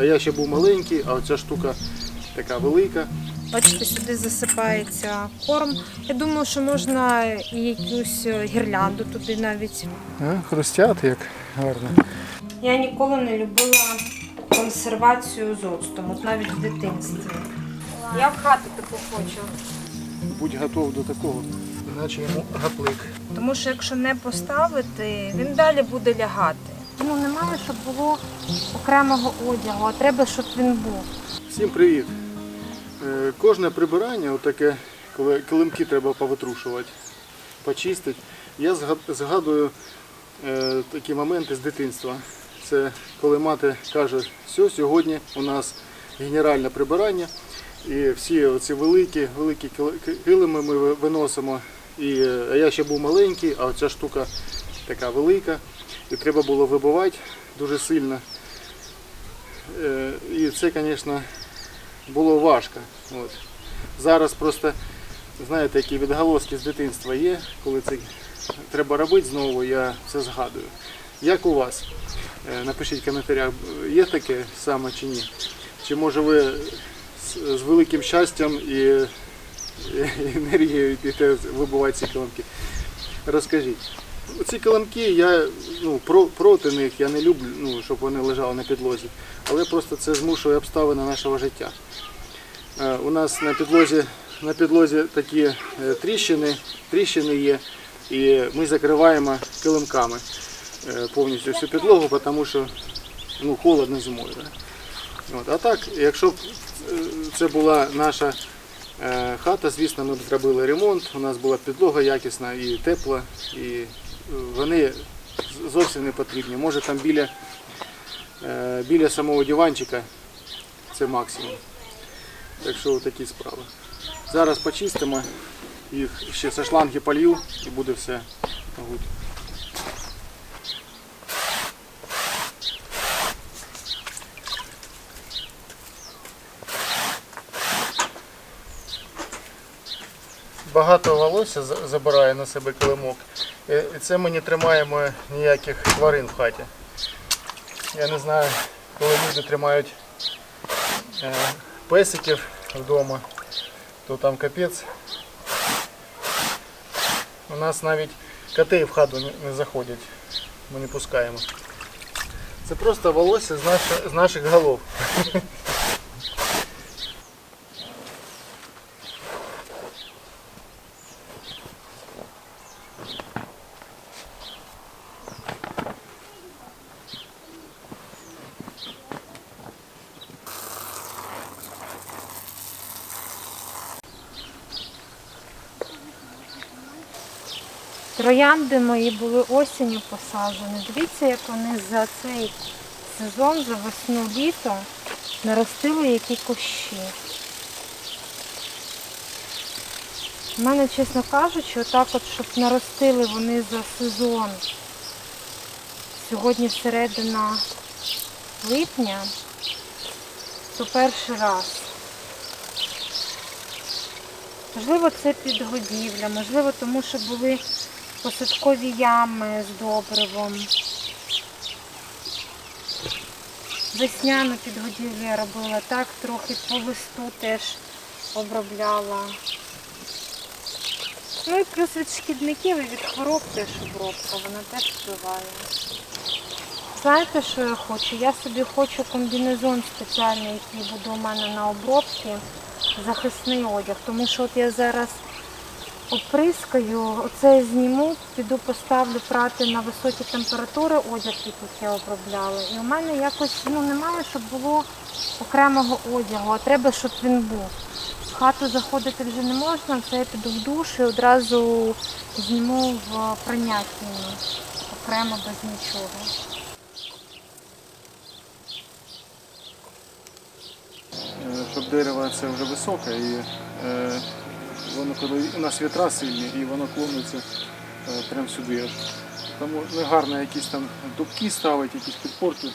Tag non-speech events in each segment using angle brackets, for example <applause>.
а я ще був маленький, а оця штука така велика. Бачите, сюди засипається корм. Я думаю, що можна і якусь е, гірлянду туди навіть. А, хрустят як гарно. Я ніколи не любила консервацію з оцтом, от навіть в дитинстві. Я в хату таку хочу. Будь готов до такого, іначе йому гаплик. Тому що якщо не поставити, він далі буде лягати. Ну немає, щоб було окремого одягу, а треба, щоб він був. Всім привіт! Е, Кожне прибирання, отаке, коли килимки треба повитрушувати, почистити. Я згадую е, такі моменти з дитинства. Це коли мати каже, все, сьогодні у нас генеральне прибирання. І всі оці великі, великі килими ми виносимо. І, е, а я ще був маленький, а оця штука така велика. І треба було вибивати дуже сильно. Е, І це, звісно, було важко. От. Зараз просто, знаєте, які відголоски з дитинства є, коли це треба робити знову, я це згадую. Як у вас? Е, Напишіть в коментарях, є таке саме чи ні? Чи може ви з, великим щастям і, енергією йдете вибивати ці килимки? Розкажіть. Ці килимки, я ну, про, проти них, я не люблю, ну, щоб вони лежали на підлозі, але просто це змушує обставини нашого життя. Е, У нас на підлозі, на підлозі такі е, тріщини, тріщини є, і ми закриваємо килимками е, повністю всю підлогу, тому що ну, холодно зимою. Да? От. А так, якщо б е, це була наша е, хата, звісно, ми б зробили ремонт, у нас була підлога якісна і тепла, і вони зовсім не потрібні. Може там біля, е, біля самого диванчика це максимум. Так що такі справи. Зараз почистимо, їх ще со шланги полью і буде все Багато волосся забирає на себе килимок. Е, І це ми не тримаємо ніяких тварин в хаті. Я не знаю, коли люди тримають е, песиків вдома, то там капець. У нас навіть коти в хату не- заходять. Ми не пускаємо. Це просто волосся з наших голов. <laughs> Троянди мої були осінню посаджені. Дивіться, як вони за цей сезон, за весну літо наростили які кущі. У мене, чесно кажучи, отак от, щоб наростили вони за сезон. Сьогодні середина липня, то перший раз. Можливо, це підгодівля, можливо, тому що були посадкові ями з добривом. Весняну підгодівлю я робила так, трохи по листу теж обробляла. Ну і плюс від шкідників і від хвороб теж обробка, вона теж впливає. Знаєте, що я хочу? Я собі хочу комбінезон спеціальний, який буде у мене на обробці, захисний одяг. Тому що от я зараз оприскаю, оце зніму, піду поставлю прати на високі температури одяг, який я обробляла. І у мене якось ну, немає, щоб було окремого одягу, а треба, щоб він був. В хату заходити вже не можна, це я піду в душ і одразу зніму в прийнятні окремо без нічого. Е, щоб дерево це вже високе і е, воно коли у нас вітра сильні і воно клониться е, прямо сюди аж. Не гарно якісь там дубки ставити, якісь підпорки.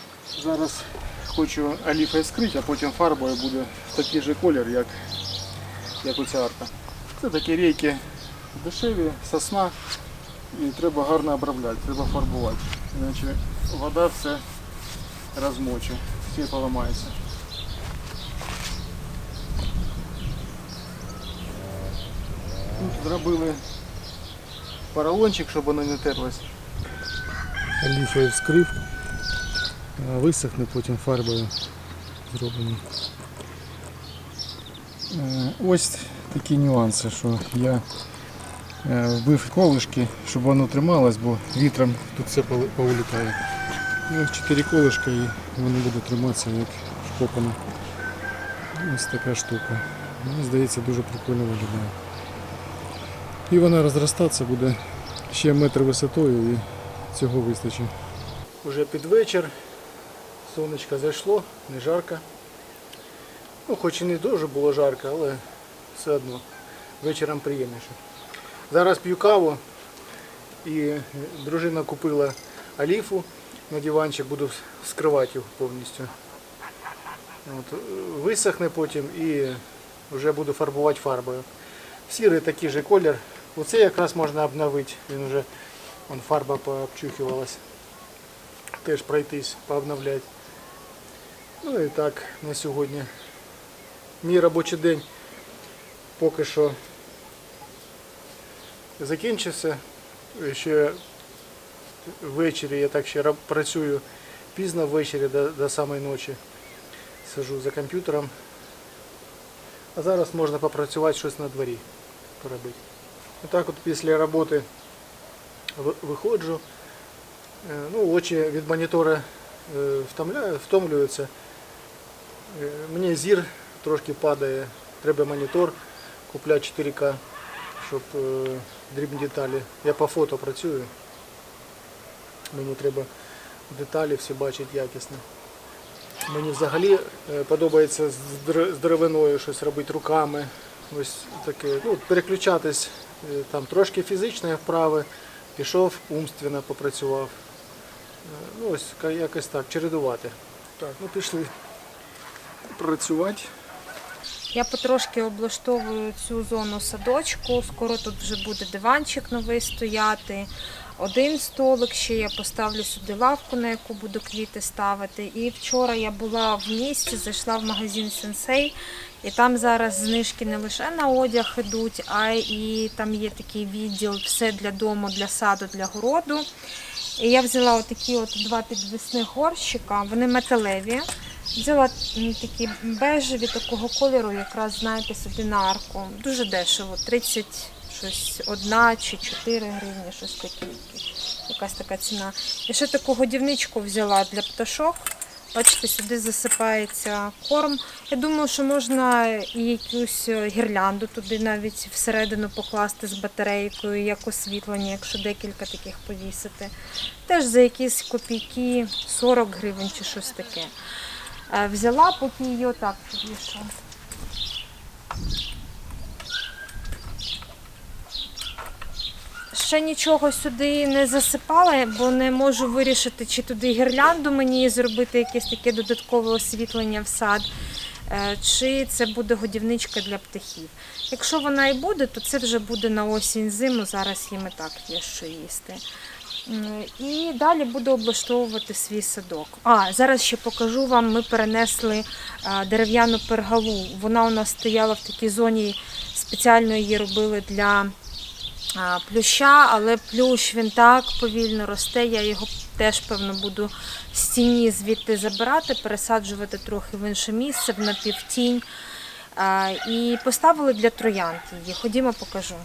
Зараз хочу оліфою скрити, а потім фарбою буде в такий же колір, як, як оця арка. Це такі рейки дешеві, сосна і треба гарно обробляти, треба фарбувати. Іначе вода все розмочить. всі поламаються. Зробили поролончик, щоб воно не терлось. Ліфою вскрив, а висохне потім фарбою зроблено. Е, Ось такі нюанси, що я е, вбив колишки, щоб воно трималось, бо вітром тут все повилітає. Чотири колишка і воно буде триматися як вкопано. Ось така штука. Мені здається, дуже прикольно виглядає. І вона розростатися буде ще метр висотою і цього вистачить. Уже під вечір. Сонечко зайшло, не жарко. Ну, хоч і не дуже було жарко, але все одно вечором приємніше. Зараз п'ю каву і дружина купила оліфу на диванчик, буду скривати його повністю. От, висохне потім і вже буду фарбувати фарбою. Сірий такий же колір. Оце якраз можна обновити. Він вже вон, фарба пообчухувалась. Теж пройтись, пообновляти. Ну і так на сьогодні. Мій робочий день поки що закінчився. Ще ввечері я так ще працюю пізно ввечері до, до самої ночі. Сижу за комп'ютером. А зараз можна попрацювати щось на дворі поробити. Отак от після роботи виходжу. Е, Ну, очі від монітора е, втомлюються. Е, Мені зір трошки падає, треба монітор купляти 4К, щоб дрібні деталі. Я по фото працюю. Мені треба деталі всі бачити якісно. Мені взагалі е, подобається з деревиною щось робити руками. Ось таке, ну, переключатись там трошки фізичної вправи, пішов, умственно попрацював. Е, Ну ось якось так, чередувати. Так, ну пішли працювати. Я потрошки облаштовую цю зону садочку. Скоро тут вже буде диванчик новий стояти. Один столик ще я поставлю сюди лавку, на яку буду квіти ставити. І вчора я була в місті, зайшла в магазин Сенсей, і там зараз знижки не лише на одяг ідуть, а і там є такий відділ все для дому, для саду, для городу. І я взяла отакі от два підвісних горщика, вони металеві. Взяла такі бежеві такого кольору, якраз знаєте, собі на арку. Дуже дешево, 30 щось одна чи 4 гривні, щось таке. Якась така ціна. І ще таку годівничку взяла для пташок. Бачите, сюди засипається корм. Я думаю, що можна і якусь гірлянду туди навіть всередину покласти з батарейкою, як освітлення, якщо декілька таких повісити. Теж за якісь копійки, 40 гривень чи щось таке. Е, Взяла, поки її отак підвішу. Ще нічого сюди не засипала, бо не можу вирішити, чи туди гірлянду мені зробити якесь таке додаткове освітлення в сад, е, чи це буде годівничка для птахів. Якщо вона і буде, то це вже буде на осінь зиму. Зараз їм і так є що їсти. І далі буду облаштовувати свій садок. А зараз ще покажу вам. Ми перенесли дерев'яну пергалу. Вона у нас стояла в такій зоні, спеціально її робили для плюща, але плющ він так повільно росте. Я його теж певно буду з стіні звідти забирати, пересаджувати трохи в інше місце, в напівтінь. І поставили для троянд її. Ходімо, покажу.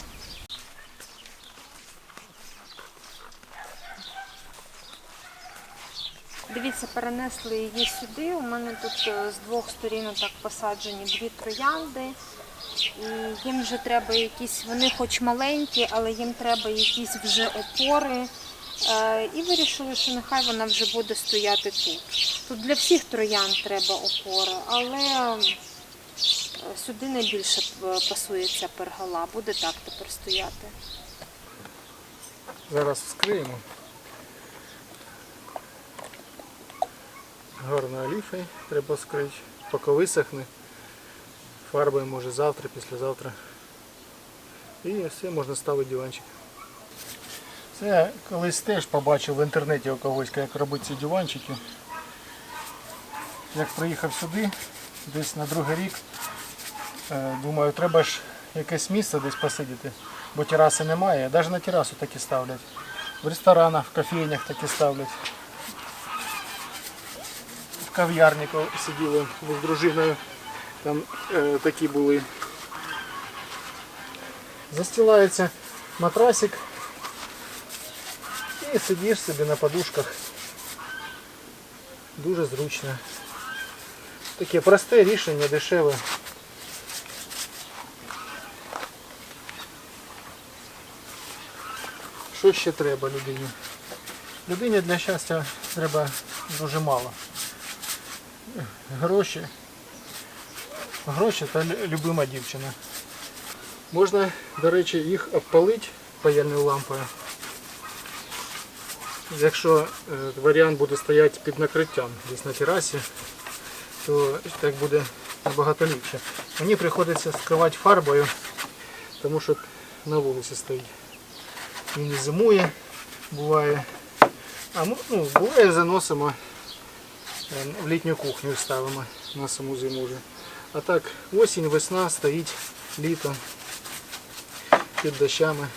Дивіться, перенесли її сюди. У мене тут е, з двох сторін так посаджені дві троянди. Їм вже треба якісь, вони хоч маленькі, але їм треба якісь вже опори. Е, І вирішили, що нехай вона вже буде стояти тут. Тут для всіх троян треба опори, але сюди найбільше е, пасує ця пергола. Буде так тепер стояти. Зараз вскриємо. Гарно оліфою треба скрити, поки висохне. Фарбою може завтра, післязавтра. І все, можна ставити диванчик. Це я колись теж побачив в інтернеті у когось, як робити ці диванчики. як приїхав сюди, десь на другий рік, е, думаю, треба ж якесь місце десь посидіти, бо тераси немає. Навіть на терасу такі ставлять. В ресторанах, в кофейнях такі ставлять. В кав'ярні сиділи з дружиною, там е, такі були. Застилається матрасик і сидиш собі на подушках. Дуже зручно. Таке просте рішення, дешеве. Що ще треба людині? Людині для щастя треба дуже мало. Гроші. Гроші та любима дівчина. Можна, до речі, їх обпалити паяльною лампою. Якщо е, варіант буде стояти під накриттям десь на терасі, то так буде набагато ліпше. Мені приходиться скривати фарбою, тому що на вулиці стоїть. Він зимує, буває. А мо- ну, буває заносимо е, в літню кухню ставимо на саму зиму вже. А так осінь, весна стоїть, літо під дощами.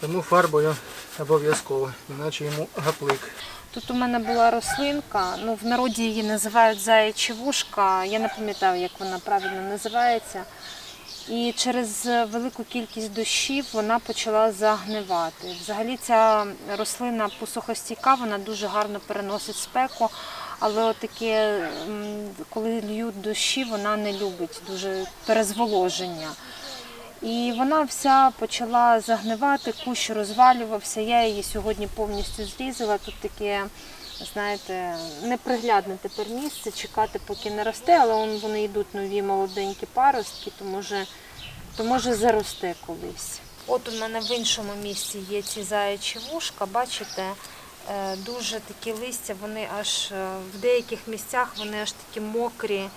Тому фарбою обов'язково, іначе йому гаплик. Тут у мене була рослинка, ну в народі її називають заячі вушка. Я не пам'ятаю, як вона правильно називається. І через велику кількість дощів вона почала загнивати. Взагалі ця рослина посухостійка, вона дуже гарно переносить спеку, але отаке, м, коли льють дощі, вона не любить дуже перезволоження. І вона вся почала загнивати, кущ розвалювався. Я її сьогодні повністю зрізала. Тут таке, знаєте, неприглядне тепер місце, чекати, поки не росте, але вони йдуть нові молоденькі паростки, то може, то може заросте колись. От у мене в іншому місці є ці заячі вушка, бачите, дуже такі листя, вони аж е, в деяких місцях вони аж такі мокрі.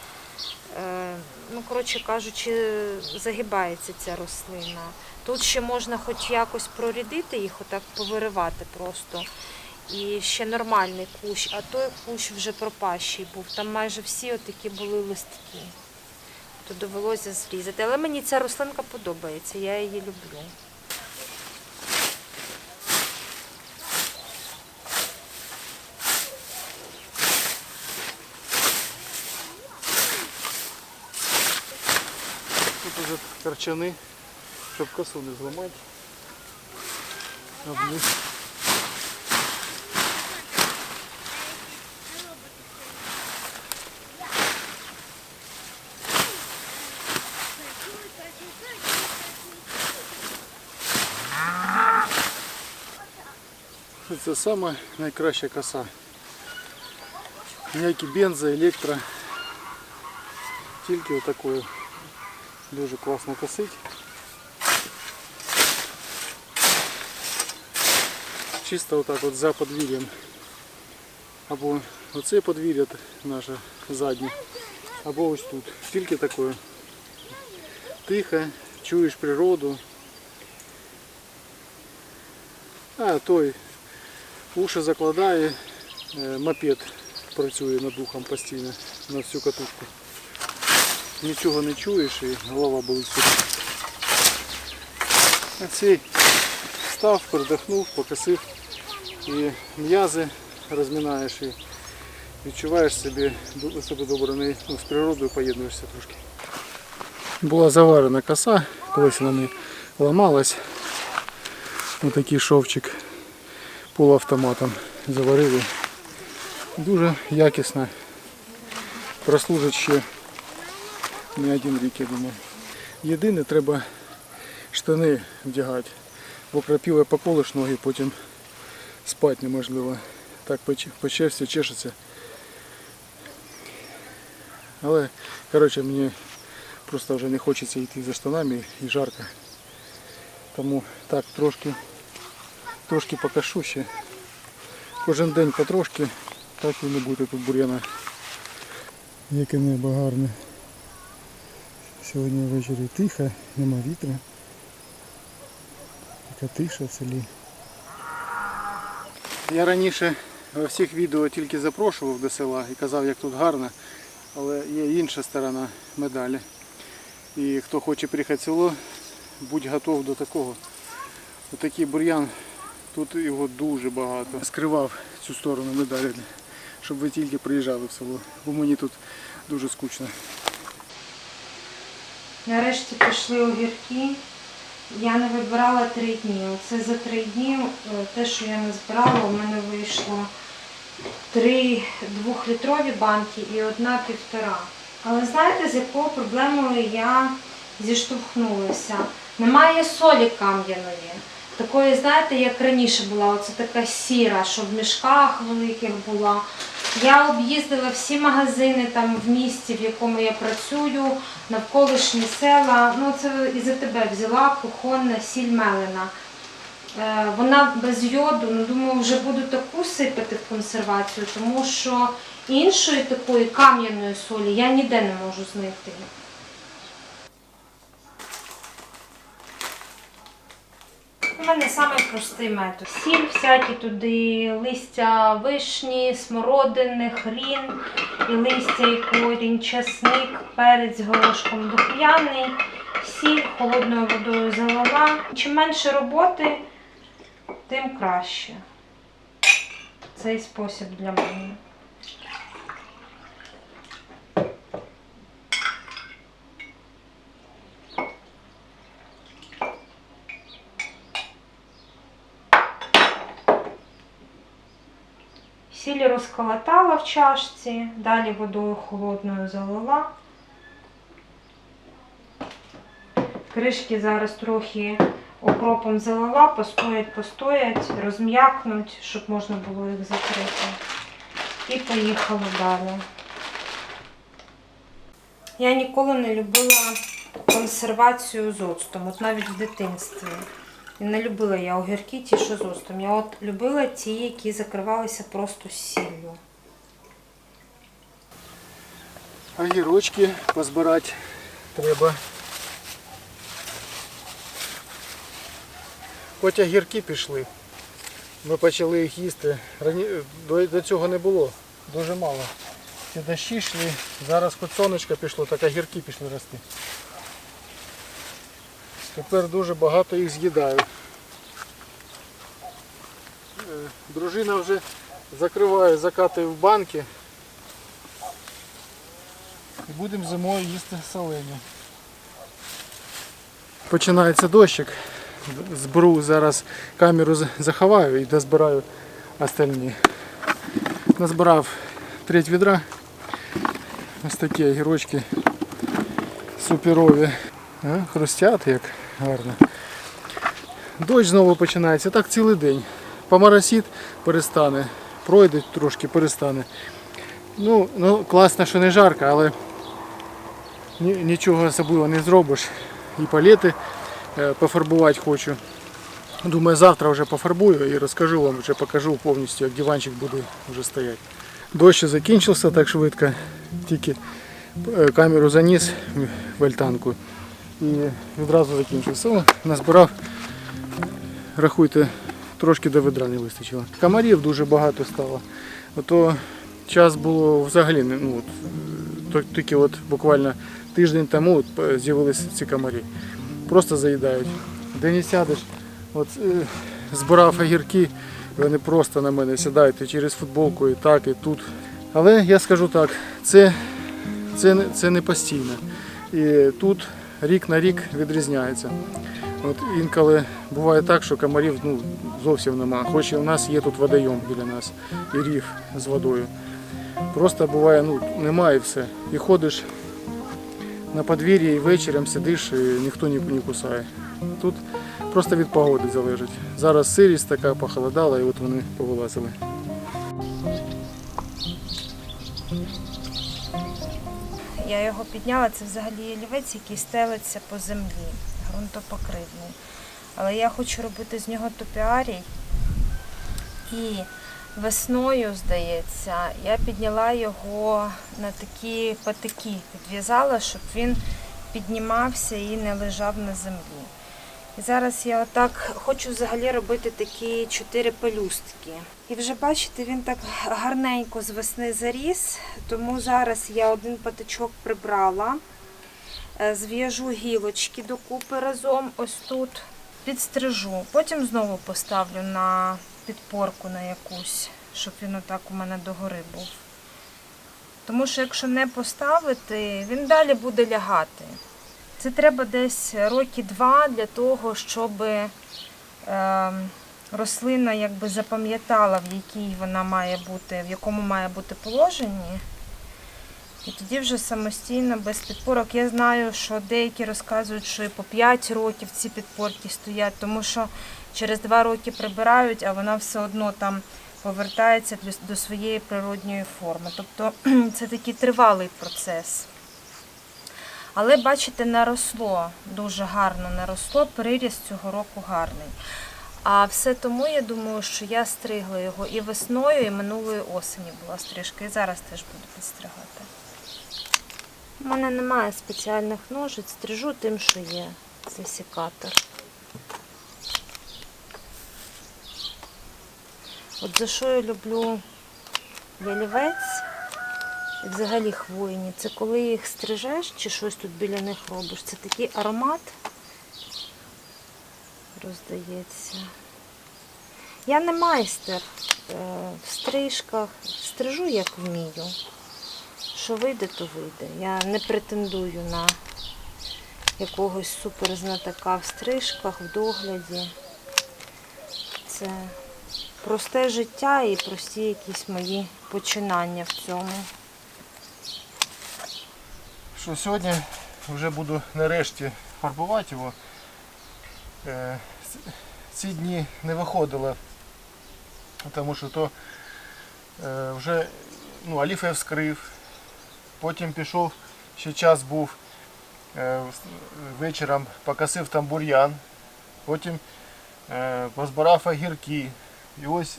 Е, ну, коротше кажучи, загибається ця рослина. Тут ще можна хоч якось прорідити їх, отак повиривати просто. І ще нормальний кущ, а той кущ вже пропащий був. Там майже всі отакі були листки. То довелося зрізати. Але мені ця рослинка подобається, я її люблю. Тут уже корчани, щоб косу не зламати. Обниз. Це саме найкраща коса. Ніякі бензо, електро. Тільки отакою дуже класно косить. Чисто отак от за подвір'ям. Або оце подвір'я наше заднє, або ось тут. Тільки такою. Тихо, чуєш природу. А той уші закладає, е, мопед працює над духом постійно на всю катушку Нічого не чуєш і голова болить. А цей став, передихнув, покосив і м'язи розмінаєш і відчуваєш ду- себе добре ну, з природою поєднуєшся трошки. Була заварена коса, колись вона не ламалась. Ось шовчик полуавтоматом заварили. Дуже якісно. Прослужить ще не один рік, я думаю. Єдине, треба штани вдягати, бо крапіла поколиш ноги, потім спати неможливо. Так по, черзі чешеться. Але, коротше, мені просто вже не хочеться йти за штанами і жарко. Тому так трошки, трошки покашу ще. Кожен день потрошки, так і не буде тут бур'яна. Яке небо гарне. Сьогодні ввечері тихо, нема вітру. Така тиша в селі. Я раніше во всіх відео тільки запрошував до села і казав, як тут гарно. Але є інша сторона медалі. І хто хоче приїхати в село, будь готов до такого. Отакий бур'ян, тут його дуже багато. Скривав цю сторону медалі, щоб ви тільки приїжджали в село. Бо мені тут дуже скучно. Нарешті пішли огірки. Я не вибирала три дні. Оце за три дні е, те, що я не збирала, у мене вийшло три двохлітрові банки і одна півтора. Але знаєте, з якою проблемою я зіштовхнулася? Немає солі кам'яної. Такої, знаєте, як раніше була, оце така сіра, що в мішках великих була. Я об'їздила всі магазини там в місті, в якому я працюю, навколишні села. Ну, це і за тебе взяла кухонна сіль мелена. Е, Вона без йоду, ну думаю, вже буду таку сипати в консервацію, тому що іншої такої кам'яної солі я ніде не можу знайти. У мене самий простий метод. Сіль всякі туди, листя вишні, смородини, хрін, і листя, і корінь, часник, перець горошком духмяний, сіль холодною водою залила. Чим менше роботи, тим краще. Цей спосіб для мене. Сіль розколотала в чашці, далі водою холодною залила. Кришки зараз трохи окропом залила, постоять, постоять, розм'якнуть, щоб можна було їх закрити. І поїхала далі. Я ніколи не любила консервацію з оцтом, от навіть в дитинстві. Не любила я огірки ті, що з оцтом. Я от любила ті, які закривалися просто сіллю. Огірочки позбирати треба. Хоч огірки пішли. Ми почали їх їсти. Рані... До, до цього не було. Дуже мало. Ці дощі йшли. Зараз хоч сонечко пішло, так огірки пішли рости. Тепер дуже багато їх з'їдаю. Е, Дружина вже закриває, закатує в банки. І будемо зимою їсти соленю. Починається дощик. Зберу зараз камеру заховаю і дозбираю остальні. Назбирав треть відра. Ось такі огірочки суперові. Хрустять як гарно. Дощ знову починається. Так цілий день. Поморосить, перестане. Пройде трошки, перестане. Ну, ну класно, що не жарко, але нічого особливо не зробиш. І палети е, пофарбувати хочу. Думаю, завтра вже пофарбую і розкажу вам, вже покажу повністю, як диванчик буде вже стояти. Дощ закінчився так швидко, тільки е, камеру заніс в альтанку і відразу закінчився. О, назбирав, рахуйте, трошки до ведра не вистачило. Комарів дуже багато стало. Ото час було взагалі ну, от, е, тільки от буквально тиждень тому е, з'явилися ці комарі. Просто заїдають. Де не сядеш, от е, збирав огірки, вони просто на мене сідають і через футболку, і так, і тут. Але я скажу так, це, це, це не постійно. І тут рік на рік відрізняється. От інколи буває так, що комарів ну, зовсім нема. Хоч і у нас є тут водойом біля нас і рів з водою. Просто буває, ну, немає все. І ходиш на подвір'ї і вечором сидиш і ніхто не, не кусає. Тут просто від погоди залежить. Зараз сирість така похолодала і от вони повилазили. Я його підняла, це взагалі олівець, який стелиться по землі, ґрунтопокривний. Але я хочу робити з нього топіарій. І весною, здається, я підняла його на такі патики, підв'язала, щоб він піднімався і не лежав на землі. Зараз я отак хочу взагалі робити такі чотири пелюстки. І вже бачите, він так гарненько з весни заріс, тому зараз я один патичок прибрала, е, зв'яжу гілочки докупи разом ось тут, підстрижу. Потім знову поставлю на підпорку на якусь, щоб він отак у мене догори був. Тому що якщо не поставити, він далі буде лягати. Це треба десь роки два для того, щоб е, рослина якби запам'ятала, в якій вона має бути, в якому має бути положенні. І тоді вже самостійно без підпорок. Я знаю, що деякі розказують, що і по 5 років ці підпорки стоять, тому що через 2 роки прибирають, а вона все одно там повертається до своєї природньої форми. Тобто <clears throat> це такий тривалий процес. Але бачите, наросло, дуже гарно наросло, приріст цього року гарний. А все тому я думаю, що я стригла його і весною, і минулої осені була стрижка, і зараз теж буду підстригати. У мене немає спеціальних ножиць, стрижу тим, що є. Це сікатор. От за що я люблю ялівець взагалі хвойні, це коли їх стрижеш чи щось тут біля них робиш, це такий аромат роздається. Я не майстер е, в стрижках, стрижу як вмію. Що вийде, то вийде. Я не претендую на якогось суперзнатока в стрижках, в догляді. Це просте життя і прості якісь мої починання в цьому. Що сьогодні вже буду нарешті фарбувати його. Е, Ці дні не виходило, тому що то е, вже ну, оліф я вскрив, потім пішов, ще час був е, вечором покосив там бур'ян, потім позбирав огірки. І ось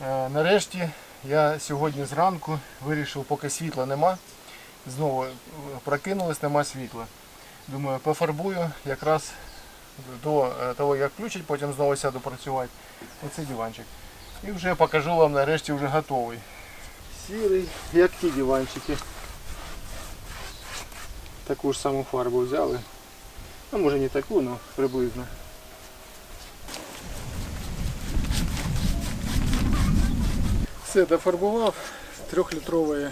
нарешті я сьогодні зранку вирішив, поки світла нема, знову е, прокинулось, нема світла. Думаю, пофарбую якраз до е, того, як включить, потім знову сяду працювати. Оце диванчик. І вже покажу вам нарешті вже готовий. Сірий, як ті диванчики. Таку ж саму фарбу взяли. Ну, може не таку, але приблизно. Все, дофарбував. Трьохлітрової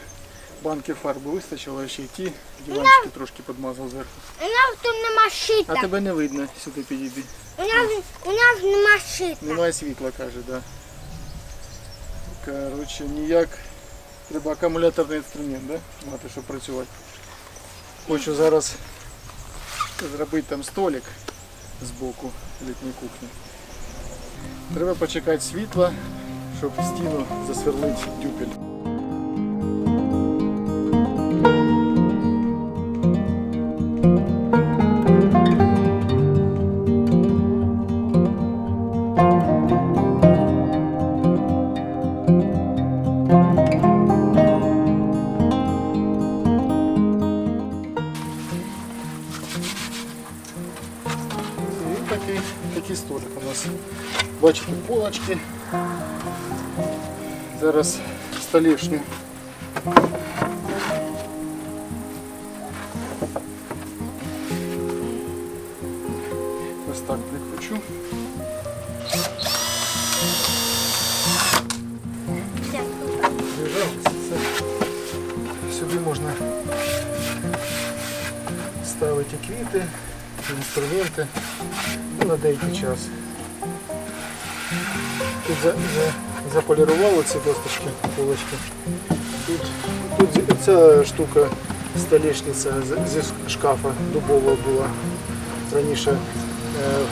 банки фарби вистачило, ще й ті диванчики трошки підмазав зверху. У нас тут нема А тебе не видно, сюди підійди. У нас, у нас нема шита. Немає світла, каже, да. Коротше, ніяк. Треба акумуляторний інструмент, да? Мати, щоб працювати. Хочу зараз зробити там столик збоку літньої кухні. Треба почекати світла, щоб стіну засверлити дюпель. столішню. Ось так прикручу. Лежав, це- Сюди можна ставити і квіти, і інструменти ну, на деякий час. Тут за, за, заполірували ці досточки, полочки. Тут, тут ця штука столішниця зі шкафа дубова була. Раніше е,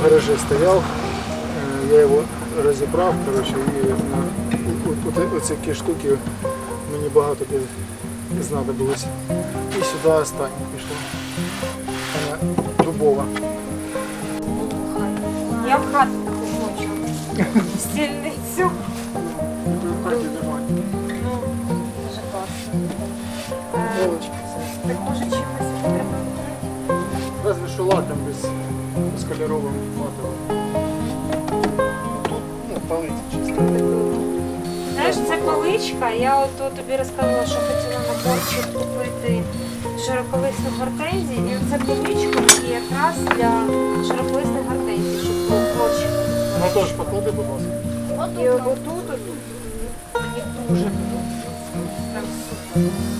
в гаражі стояв, е, я його розібрав коротше, і на, оці такі штуки мені багато знадобилось. І сюди останнє пішло. Вона дубова. Я в хату хочу. Стільницю. В хаті немає. Ну, дуже класно. Так може чимось треба? Разве що лаком без, без з кольоровим матовим. Тут ну, палиці чисто. Знаєш, це паличка. Я от тобі розказувала, що хотіла на борчик купити широколисну гортензію. І оце паличка і якраз для широколисних гортензій, щоб борчик. Ну тож поклади, будь ласка. І отут, подобається. Прям супер.